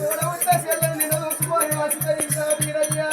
కూడా ఉంటే చెల్లెలు నిన్ను చూసుకొని వస్తుంది ఇంకా మీరయ్యా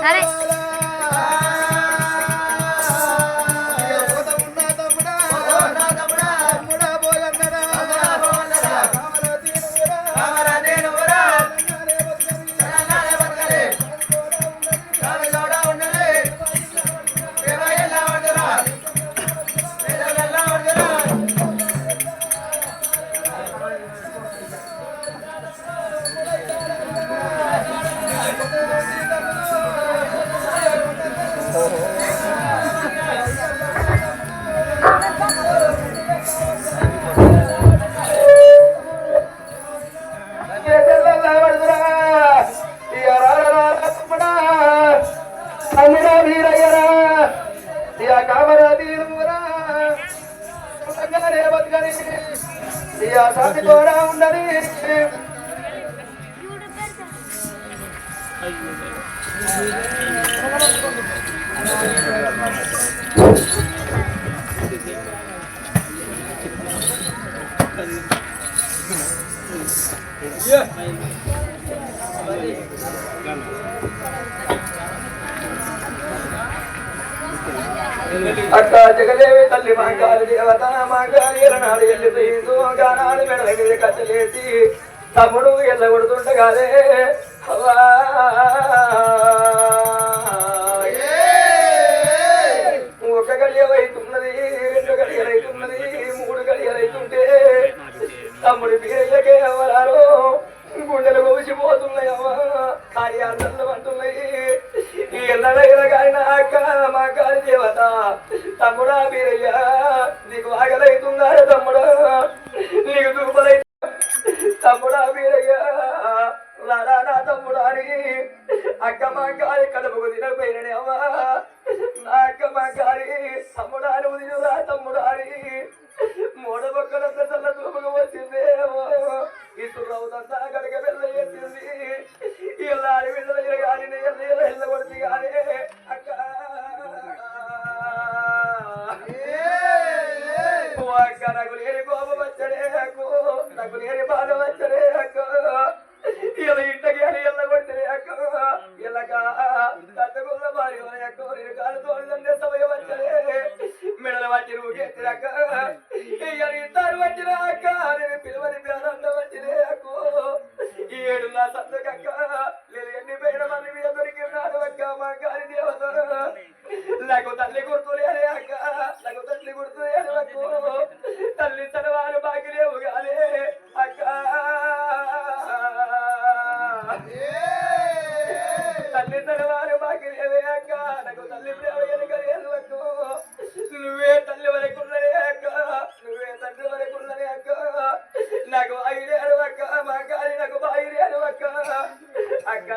来 సియాసతి కూడా ఉన్నది Yeah. అక్క జగదేవి తల్లి మా దేవత మా కాలి ఎలనాడు ఎల్లి పోయిందు గానాడు మెడలకి కట్టలేసి తమ్ముడు ఎల్లగొడుతుండగాదే అవ్వా ఒక గడియలైతున్నది రెండు గడియలైతున్నది మూడు గడియలైతుంటే తమ్ముడి పేర్లకే ఎవరారో గుండెలు కోసిపోతున్నాయమ్మా కార్యార్థంలో అంటున్నాయి. తమ్ముడా మీరయ్యా నీకు ఆగలైతున్నారా తమ్ముడా? నీకు దుర్బలై తమ్ముడా మీరయ్యా రారా నా తమ్ముడా అని అక్క మా గారి కడుపు వదిలిపోయిననే అమ్మా నా అక్క మా గారి తమ్ముడా అని వదిలి ఓ అక్క నాకు లేని కోపం వచ్చడే నాకు లేని బాధ తల్లి తనవారు మాకు లేవే అక్క నాకు తల్లి ప్రేమ వెనుక లేదు అక్క నువ్వే తల్లి వరకు ఉన్నదే అక్క నువ్వే తండ్రి వరకు ఉన్నదే అక్క నాకు అక్క మా కాలి నాకు అక్క అక్క